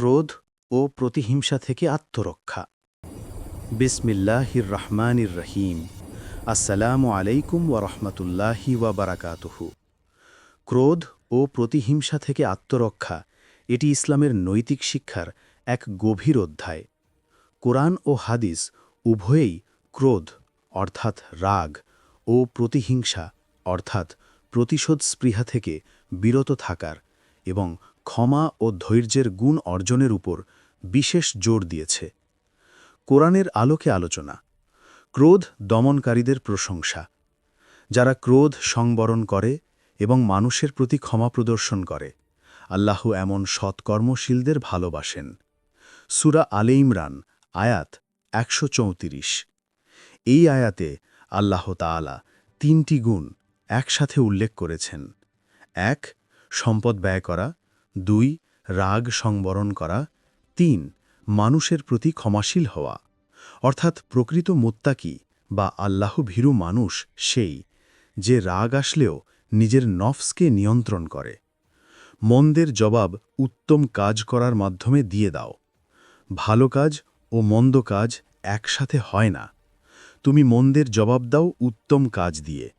ক্রোধ ও প্রতিহিংসা থেকে আত্মরক্ষা। বিসমিল্লাহির রহমানির রহিম আসসালামু আলাইকুম ওরহমতুল্লাহি ওয়াবারাকাতুহু ক্রোধ ও প্রতিহিংসা থেকে আত্মরক্ষা, এটি ইসলামের নৈতিক শিক্ষার এক গভীর অধ্যায়। কোরআন ও হাদিস উভয়েই ক্রোধ, অর্থাৎ রাগ, ও প্রতিহিংসা, অর্থাৎ প্রতিশোধ স্পৃহা থেকে বিরত থাকার এবং ক্ষমা ও ধৈর্যের গুণ অর্জনের উপর বিশেষ জোর দিয়েছে। কোরআনের আলোকে আলোচনা, ক্রোধ দমনকারীদের প্রশংসা, যারা ক্রোধ সংবরণ করে এবং মানুষের প্রতি ক্ষমা প্রদর্শন করে, আল্লাহ এমন সৎকর্মশীলদের ভালোবাসেন। সুরা আলে ইমরান, আয়াত একশো এই আয়াতে আল্লাহ তাআলা তিনটি গুণ একসাথে উল্লেখ করেছেন। এক, সম্পদ ব্যয় করা। দুই, রাগ সংবরণ করা। তিন, মানুষের প্রতি ক্ষমাশীল হওয়া। অর্থাৎ প্রকৃত মোত্তাকি বা আল্লাহ ভীরু মানুষ সেই যে রাগ আসলেও নিজের নফসকে নিয়ন্ত্রণ করে। মন্দের জবাব উত্তম কাজ করার মাধ্যমে দিয়ে দাও। ভালো কাজ ও মন্দ কাজ একসাথে হয় না। তুমি মন্দের জবাব দাও উত্তম কাজ দিয়ে।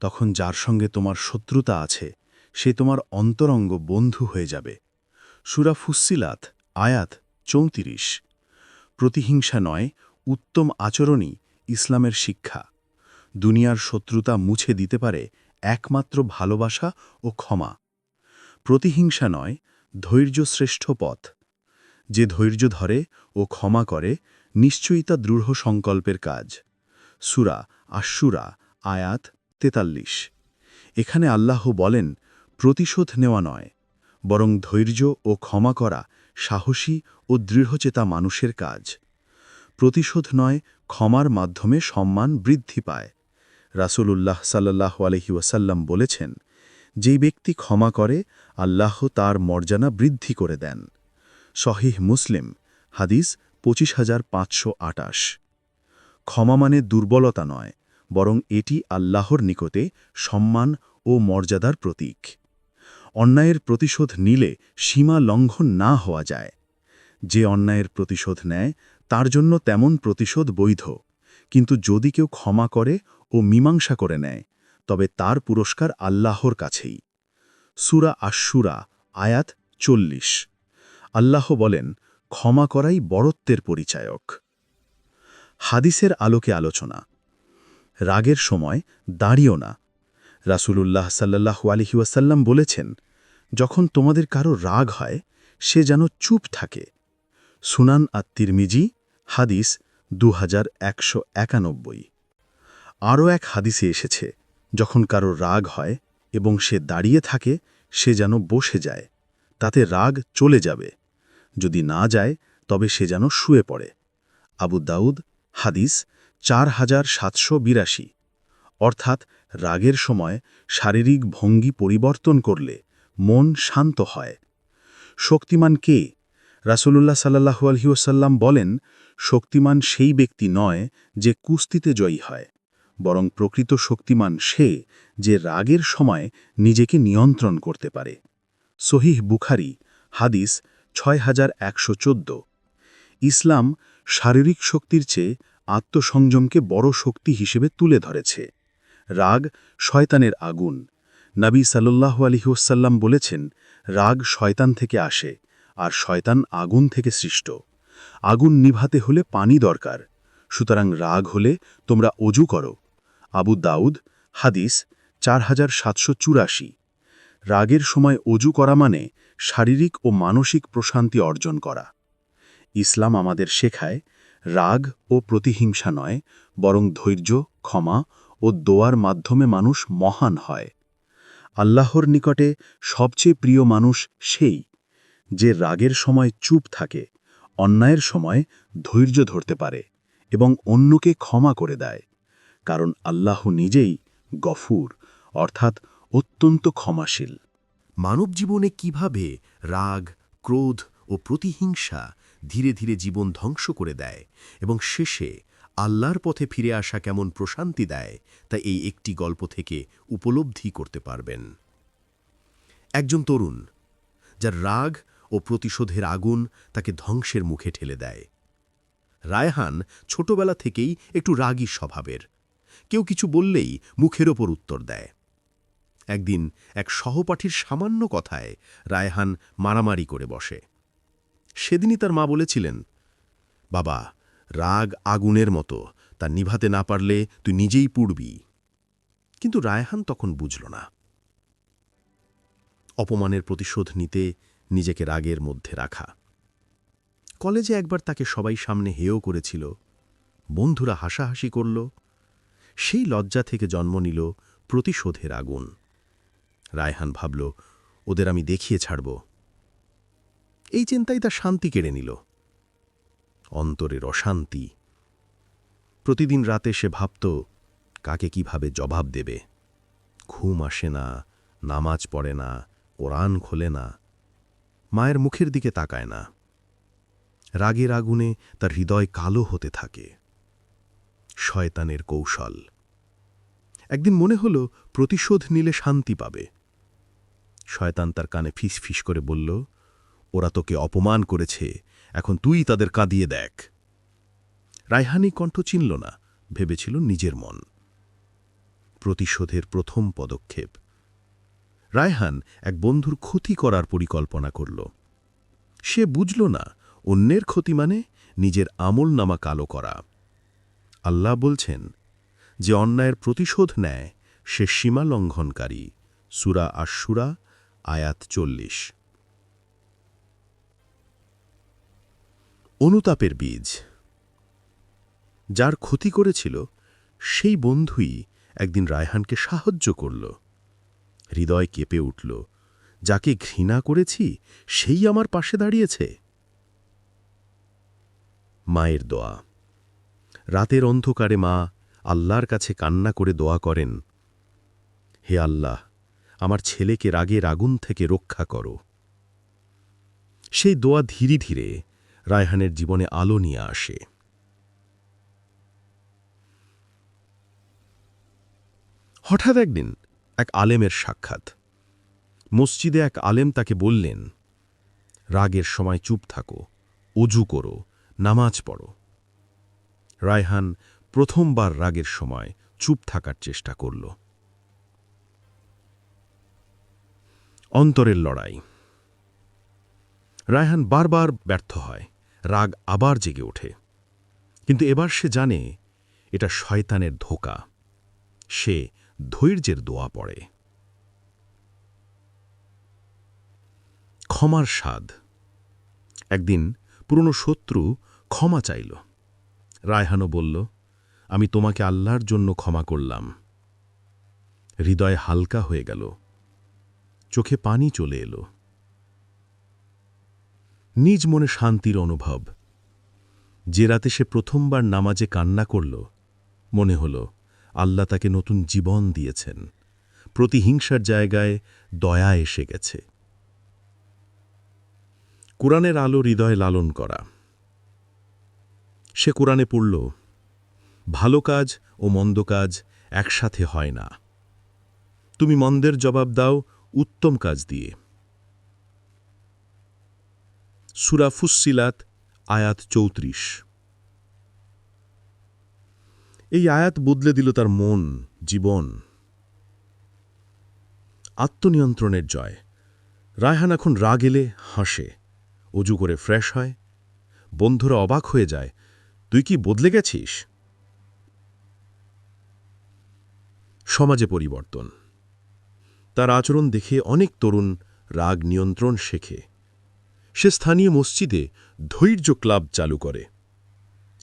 তখন যার সঙ্গে তোমার শত্রুতা আছে সে তোমার অন্তরঙ্গ বন্ধু হয়ে যাবে। সুরা ফুসিলাত আয়াত চৌত্রিশ। প্রতিহিংসা নয়, উত্তম আচরণই ইসলামের শিক্ষা। দুনিয়ার শত্রুতা মুছে দিতে পারে একমাত্র ভালোবাসা ও ক্ষমা। প্রতিহিংসা নয় ধৈর্য শ্রেষ্ঠ পথ। যে ধৈর্য ধরে ও ক্ষমা করে, নিশ্চয়ই তা দৃঢ় সংকল্পের কাজ। সুরা আশুরা আয়াত তেতাল্লিশ। এখানে আল্লাহ বলেন প্রতিশোধ নেওয়া নয়, বরং ধৈর্য ও ক্ষমা করা সাহসী ও দৃঢ়চেতা মানুষের কাজ। প্রতিশোধ নয়, ক্ষমার মাধ্যমে সম্মান বৃদ্ধি পায়। রাসূলুল্লাহ সাল্লাহ আলহি ওয়াসাল্লাম বলেছেন, যেই ব্যক্তি ক্ষমা করে, আল্লাহ তার মর্যাদা বৃদ্ধি করে দেন। সহিহ মুসলিম, হাদিস পঁচিশ হাজার পাঁচশো আটাশ। ক্ষমা মানে দুর্বলতা নয়, বরং এটি আল্লাহর নিকটে সম্মান ও মর্যাদার প্রতীক। অন্যায়ের প্রতিশোধ নিলে সীমা লঙ্ঘন না হওয়া যায়। যে অন্যায়ের প্রতিশোধ নেয়, তার জন্য তেমন প্রতিশোধ বৈধ। কিন্তু যদি কেউ ক্ষমা করে ও মীমাংসা করে নেয়, তবে তার পুরস্কার আল্লাহর কাছেই। সুরা আশুরা আয়াত চল্লিশ। আল্লাহ বলেন, ক্ষমা করাই বড়ত্বের পরিচায়ক। হাদিসের আলোকে আলোচনা। রাগের সময় দাঁড়িও না। রাসূলুল্লাহ সাল্লাহু আলহি ওয়াসাল্লাম বলেছেন, যখন তোমাদের কারও রাগ হয়, সে যেন চুপ থাকে। সুনান আত্মিরমিজি হাদিস দু একানব্বই। আরও এক হাদিসে এসেছে, যখন কারও রাগ হয় এবং সে দাঁড়িয়ে থাকে, সে যেন বসে যায়, তাতে রাগ চলে যাবে। যদি না যায়, তবে সে যেন শুয়ে পড়ে। আবু দাউদ, হাদিস চার হাজার সাতশো বিরাশি। অর্থাৎ রাগের সময় শারীরিক ভঙ্গি পরিবর্তন করলে মন শান্ত হয়। শক্তিমান কে? রাসূলুল্লাহ সাল্লাহু আলহিউসাল্লাম বলেন, শক্তিমান সেই ব্যক্তি নয় যে কুস্তিতে জয়ী হয়, বরং প্রকৃত শক্তিমান সে যে রাগের সময় নিজেকে নিয়ন্ত্রণ করতে পারে। সহিহ বুখারি, হাদিস ছয় হাজার একশো চোদ্দ। ইসলাম শারীরিক শক্তির চেয়ে আত্মসংযমকে বড় শক্তি হিসেবে তুলে ধরেছে। রাগ শয়তানের আগুন। নবী সাল্লাহ আলহিউসাল্লাম বলেছেন, রাগ শয়তান থেকে আসে, আর শয়তান আগুন থেকে সৃষ্ট। আগুন নিভাতে হলে পানি দরকার, সুতরাং রাগ হলে তোমরা অজু করো। আবু দাউদ, হাদিস চার হাজার সাতশো চুরাশি। রাগের সময় অজু করা মানে শারীরিক ও মানসিক প্রশান্তি অর্জন করা। ইসলাম আমাদের শেখায়, রাগ ও প্রতিহিংসা নয়, বরং ধৈর্য, ক্ষমা ও দোয়ার মাধ্যমে মানুষ মহান হয়। আল্লাহর নিকটে সবচেয়ে প্রিয় মানুষ সেই, যে রাগের সময় চুপ থাকে, অন্যায়ের সময় ধৈর্য ধরতে পারে এবং অন্যকে ক্ষমা করে দেয়, কারণ আল্লাহ নিজেই গফুর, অর্থাৎ অত্যন্ত ক্ষমাশীল। মানব জীবনে কীভাবে রাগ, ক্রোধ ও প্রতিহিংসা ধীরে ধীরে জীবন ধ্বংস করে দেয় এবং শেষে আল্লাহর পথে ফিরে আসা কেমন প্রশান্তি দেয়, তা এই একটি গল্প থেকে উপলব্ধি করতে পারবেন। একজন তরুণ, যার রাগ ও প্রতিশোধের আগুন তাকে ধ্বংসের মুখে ঠেলে দেয়। রায়হান ছোটবেলা থেকেই একটু রাগী স্বভাবের, কেউ কিছু বললেই মুখের ওপর উত্তর দেয়। একদিন এক সহপাঠীর সামান্য কথায় রায়হান মারামারি করে বসে। সেদিনই তার মা বলেছিলেন, বাবা রাগ আগুনের মতো, তা নিভাতে না পারলে তুই নিজেই পুড়বি। কিন্তু রায়হান তখন বুঝল না। অপমানের প্রতিশোধ নিতে নিজেকে রাগের মধ্যে রাখা। কলেজে একবার তাকে সবাই সামনে হেয় করেছিল। বন্ধুরা হাসাহাসি করল। সেই লজ্জা থেকে জন্ম নিল প্রতিশোধের আগুন। রায়হান ভাবল, ওদের আমি দেখিয়ে ছাড়ব। এই চিন্তাই তার শান্তি কেড়ে নিল। অন্তরের অশান্তি। প্রতিদিন রাতে সে ভাবত, কাকে কীভাবে জবাব দেবে? ঘুম আসে না, নামাজ পড়ে না, কোরআন খোলে না, মায়ের মুখের দিকে তাকায় না। রাগের আগুনে তার হৃদয় কালো হতে থাকে। শয়তানের কৌশল। একদিন মনে হল, প্রতিশোধ নিলে শান্তি পাবে। শয়তান তার কানে ফিস ফিস করে বলল, ওরা তোকে অপমান করেছে এখন তুই তাদের কাঁদিয়ে দেখ। রায়হানি কণ্ঠ চিনল না, ভেবেছিল নিজের মন। প্রতিশোধের প্রথম পদক্ষেপ। রায়হান এক বন্ধুর ক্ষতি করার পরিকল্পনা করল। সে বুঝল না, অন্যের ক্ষতি মানে নিজের আমল নামা কালো করা। আল্লাহ বলছেন যে অন্যায়ের প্রতিশোধ নেয় সে সীমা লঙ্ঘনকারী। সুরা আশুরা আয়াত চল্লিশ। অনুতাপের বীজ। যার ক্ষতি করেছিল, সেই বন্ধুই একদিন রায়হানকে সাহায্য করল। হৃদয় কেঁপে উঠল, যাকে ঘৃণা করেছি, সেই আমার পাশে দাঁড়িয়েছে। মায়ের দোয়া। রাতের অন্ধকারে মা আল্লাহর কাছে কান্না করে দোয়া করেন, হে আল্লাহ, আমার ছেলেকে রাগের আগুন থেকে রক্ষা করো। সেই দোয়া ধীরে ধীরে রায়হানের জীবনে আলো নিয়ে আসে। হঠাৎ একদিন এক আলেমের সাক্ষাৎ। মসজিদে এক আলেম তাকে বললেন, রাগের সময় চুপ থাকো, অজু করো, নামাজ পড়ো। রায়হান প্রথমবার রাগের সময় চুপ থাকার চেষ্টা করল। অন্তরের লড়াই। রায়হান বারবার ব্যর্থ হয়, রাগ আবার জেগে ওঠে। কিন্তু এবার সে জানে এটা শয়তানের ধোকা। সে ধৈর্যের দোয়া পড়ে। ক্ষমার স্বাদ। একদিন পুরনো শত্রু ক্ষমা চাইল। রায়হানও বলল, আমি তোমাকে আল্লাহর জন্য ক্ষমা করলাম। হৃদয় হালকা হয়ে গেল। চোখে পানি চলে এলো। নিজ মনে শান্তির অনুভব। যে রাতে সে প্রথমবার নামাজে কান্না করল, মনে হল, আল্লাহ তাকে নতুন জীবন দিয়েছেন। প্রতিহিংসার জায়গায় দয়া এসে গেছে। কোরআনের আলো হৃদয় লালন করা। সে কোরআনে পড়ল, ভালো কাজ ও মন্দ কাজ একসাথে হয় না। তুমি মন্দের জবাব দাও, উত্তম কাজ দিয়ে। সুরা ফুসিলাত আয়াত চৌত্রিশ। এই আয়াত বদলে দিল তার মন, জীবন। আত্মনিয়ন্ত্রণের জয়। রায়হান এখন রাগ এলে হাসে, অজু করে ফ্রেশ হয়, বন্ধুরা অবাক হয়ে যায়, তুই কি বদলে গেছিস? সমাজে পরিবর্তন। তার আচরণ দেখে অনেক তরুণ রাগ নিয়ন্ত্রণ শেখে। সে স্থানীয় মসজিদে ধৈর্য ক্লাব চালু করে।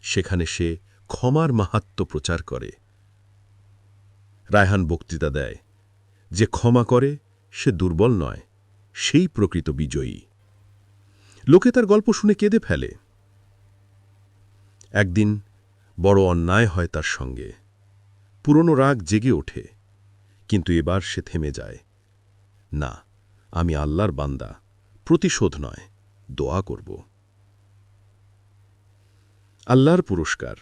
সেখানে সে ক্ষমার মাহাত্ম প্রচার করে। রায়হান বক্তৃতা দেয়, যে ক্ষমা করে, সে দুর্বল নয়, সেই প্রকৃত বিজয়ী। লোকে তার গল্প শুনে কেঁদে ফেলে। একদিন বড় অন্যায় হয় তার সঙ্গে। পুরনো রাগ জেগে ওঠে, কিন্তু এবার সে থেমে যায়। না, আমি আল্লাহর বান্দা, প্রতিশোধ নয় দোয়া করব। আল্লাহর পুরস্কার।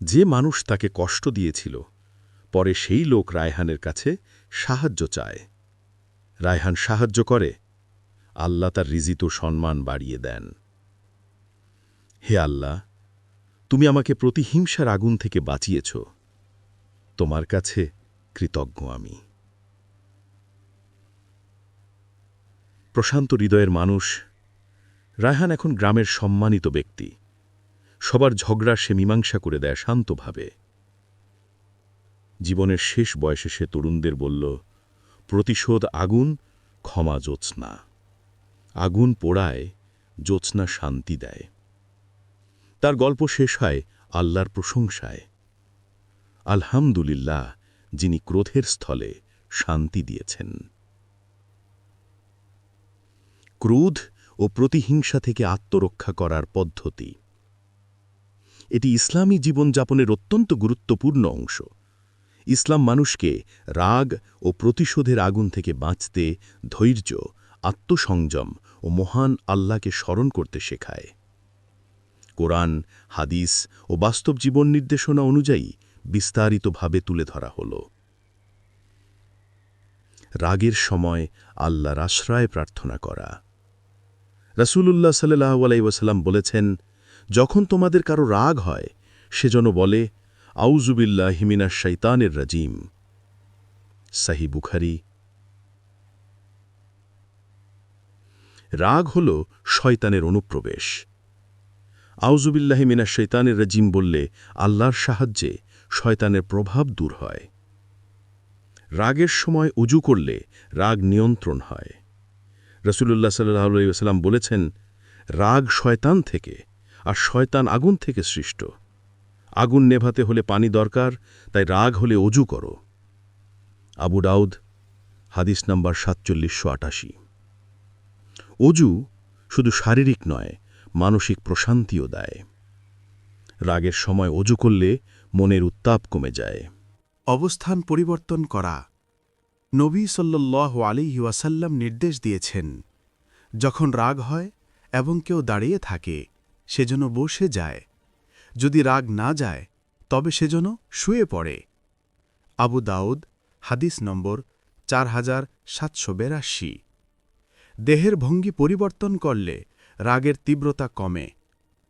যে মানুষ তাকে কষ্ট দিয়েছিল, পরে সেই লোক রায়হানের কাছে সাহায্য চায়। রায়হান সাহায্য করে, আল্লাহ তার রিজিত সম্মান বাড়িয়ে দেন। হে আল্লাহ, তুমি আমাকে প্রতিহিংসার আগুন থেকে বাঁচিয়েছ। তোমার কাছে কৃতজ্ঞ আমি। প্রশান্ত হৃদয়ের মানুষ রায়হান এখন গ্রামের সম্মানিত ব্যক্তি। সবার ঝগড়া সে মীমাংসা করে দেয় শান্তভাবে। জীবনের শেষ বয়সে সে তরুণদের বলল, প্রতিশোধ আগুন, ক্ষমা জ্যোৎস্না। আগুন পোড়ায়, জ্যোৎস্না শান্তি দেয়। তার গল্প শেষ হয় আল্লাহর প্রশংসায়। আলহামদুলিল্লাহ, যিনি ক্রোধের স্থলে শান্তি দিয়েছেন। ক্রোধ ও প্রতিহিংসা থেকে আত্মরক্ষা করার পদ্ধতি। এটি ইসলামী জীবনযাপনের অত্যন্ত গুরুত্বপূর্ণ অংশ। ইসলাম মানুষকে রাগ ও প্রতিশোধের আগুন থেকে বাঁচতে, ধৈর্য, আত্মসংযম ও মহান আল্লাহকে স্মরণ করতে শেখায়। কোরআন, হাদিস ও বাস্তব জীবন নির্দেশনা অনুযায়ী বিস্তারিতভাবে তুলে ধরা হল। রাগের সময় আল্লাহর আশ্রয় প্রার্থনা করা। রাসূলুল্লাহ সাল্লাহ আলাইসাল্লাম বলেছেন, যখন তোমাদের কারও রাগ হয়, সে যেন বলে আউজুবিল্লাহ হিমিনা শৈতানের রাজিম। সাহি বুখারি। রাগ হল শয়তানের অনুপ্রবেশ। আউজুবিল্লাহি মিনা শৈতানের রাজিম বললে আল্লাহর সাহায্যে শয়তানের প্রভাব দূর হয়। রাগের সময় উজু করলে রাগ নিয়ন্ত্রণ হয়। রসুল্লাহ সাল্লাম বলেছেন, রাগ শয়তান থেকে আর শয়তান আগুন থেকে সৃষ্ট। আগুন নেভাতে হলে পানি দরকার, তাই রাগ হলে অজু করো। আবু দাউদ, হাদিস নাম্বার সাতচল্লিশশো আটাশি। অজু শুধু শারীরিক নয়, মানসিক প্রশান্তিও দেয়। রাগের সময় অজু করলে মনের উত্তাপ কমে যায়। অবস্থান পরিবর্তন করা নবী সাল্লাহ আলী ওয়াসাল্লাম নির্দেশ দিয়েছেন, যখন রাগ হয় এবং কেউ দাঁড়িয়ে থাকে সেজন্য বসে যায়। যদি রাগ না যায়, তবে সেজন্য শুয়ে পড়ে। আবু দাউদ, হাদিস নম্বর চার হাজার সাতশো বেরাশি। দেহের ভঙ্গি পরিবর্তন করলে রাগের তীব্রতা কমে।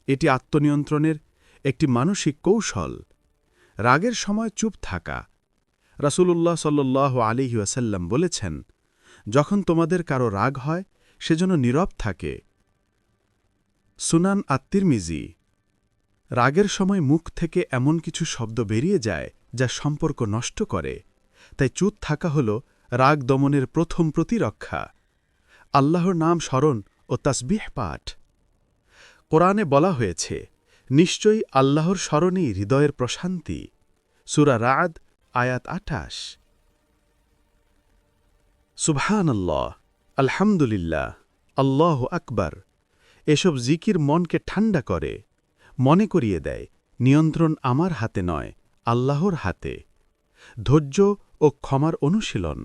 এটি আত্মনিয়ন্ত্রণের একটি মানসিক কৌশল। রাগের সময় চুপ থাকা রাসূলুল্লাহ সাল্লাহ আলিহি ওয়াসাল্লাম বলেছেন, যখন তোমাদের কারও রাগ হয় সেজন্য নীরব থাকে। সুনান আত্মিরমিজি রাগের সময় মুখ থেকে এমন কিছু শব্দ বেরিয়ে যায়, যা সম্পর্ক নষ্ট করে। তাই চুপ থাকা হল রাগ দমনের প্রথম প্রতিরক্ষা। আল্লাহর নাম স্মরণ ও তাসবিহ পাঠ। কোরআনে বলা হয়েছে, নিশ্চয়ই আল্লাহর স্মরণেই হৃদয়ের প্রশান্তি। সুরা রাদ আয়াত আঠাশ। সুবহান আল্লাহ আলহামদুলিল্লাহ, আল্লাহ আকবার। এসব জিকির মনকে ঠান্ডা করে, মনে করিয়ে দেয়, নিয়ন্ত্রণ আমার হাতে নয়, আল্লাহর হাতে। ধৈর্য ও ক্ষমার অনুশীলন,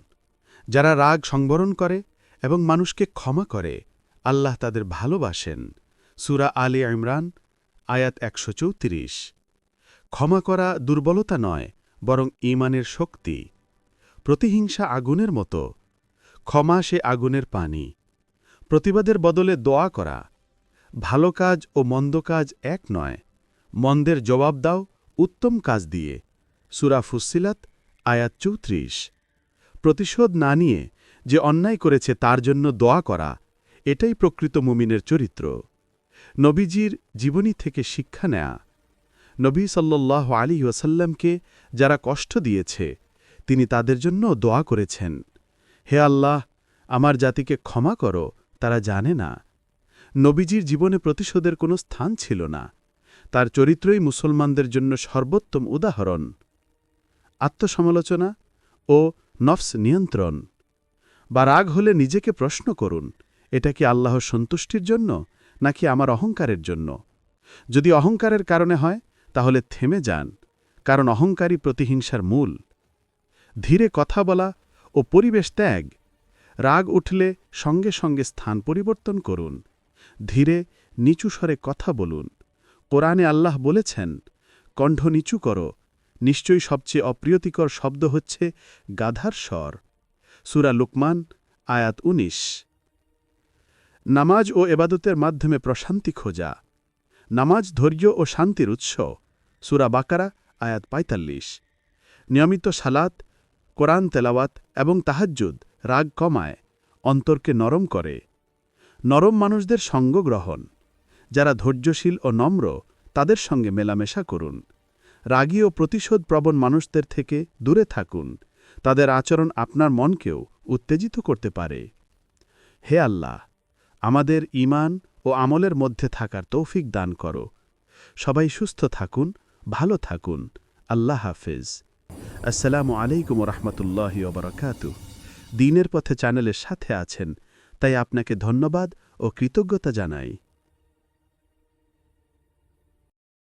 যারা রাগ সংবরণ করে এবং মানুষকে ক্ষমা করে, আল্লাহ তাদের ভালোবাসেন। সুরা আলী ইমরান, আয়াত একশো চৌত্রিশ। ক্ষমা করা দুর্বলতা নয় বরং ইমানের শক্তি। প্রতিহিংসা আগুনের মতো। ক্ষমা সে আগুনের পানি। প্রতিবাদের বদলে দোয়া করা। ভালো কাজ ও মন্দ কাজ এক নয়। মন্দের জবাব দাও, উত্তম কাজ দিয়ে। সুরা ফুসিলাত আয়াত চৌত্রিশ। প্রতিশোধ না নিয়ে যে অন্যায় করেছে তার জন্য দোয়া করা, এটাই প্রকৃত মুমিনের চরিত্র। নবীজির জীবনী থেকে শিক্ষা নেয়া। নবী সাল্লাহ আলী ওয়াসাল্লামকে যারা কষ্ট দিয়েছে, তিনি তাদের জন্য দোয়া করেছেন। হে আল্লাহ, আমার জাতিকে ক্ষমা করো, তারা জানে না। নবীজির জীবনে প্রতিশোধের কোনো স্থান ছিল না। তার চরিত্রই মুসলমানদের জন্য সর্বোত্তম উদাহরণ। আত্মসমালোচনা ও নফস নিয়ন্ত্রণ। বা রাগ হলে নিজেকে প্রশ্ন করুন, এটা কি আল্লাহর সন্তুষ্টির জন্য, নাকি আমার অহংকারের জন্য? যদি অহংকারের কারণে হয় তাহলে থেমে যান, কারণ অহংকারী প্রতিহিংসার মূল। ধীরে কথা বলা ও পরিবেশ ত্যাগ, রাগ উঠলে সঙ্গে সঙ্গে স্থান পরিবর্তন করুন, ধীরে নিচু স্বরে কথা বলুন। কোরআনে আল্লাহ বলেছেন, কণ্ঠ নিচু করো, নিশ্চয়ই সবচেয়ে অপ্রিয়তিকর শব্দ হচ্ছে গাধার স্বর। সুরা লুকমান, আয়াত উনিশ। নামাজ ও এবাদতের মাধ্যমে প্রশান্তি খোঁজা নামাজ ধৈর্য ও শান্তির উৎস। সুরা বাকারা, আয়াত পঁয়তাল্লিশ। নিয়মিত সালাত, কোরআন তেলাওয়াত এবং তাহাজ্জুদ রাগ কমায়, অন্তরকে নরম করে। নরম মানুষদের সঙ্গ গ্রহণ। যারা ধৈর্যশীল ও নম্র, তাদের সঙ্গে মেলামেশা করুন। রাগী ও প্রতিশোধ প্রবণ মানুষদের থেকে দূরে থাকুন। তাদের আচরণ আপনার মনকেও উত্তেজিত করতে পারে। হে আল্লাহ, আমাদের ঈমান ও আমলের মধ্যে থাকার তৌফিক দান করো। সবাই সুস্থ থাকুন, ভালো থাকুন। আল্লাহ হাফেজ। আসসালামু আলাইকুম রহমতুল্লাহ ওবরাকাতু দিনের পথে চ্যানেলের সাথে আছেন, তাই আপনাকে ধন্যবাদ ও কৃতজ্ঞতা জানাই।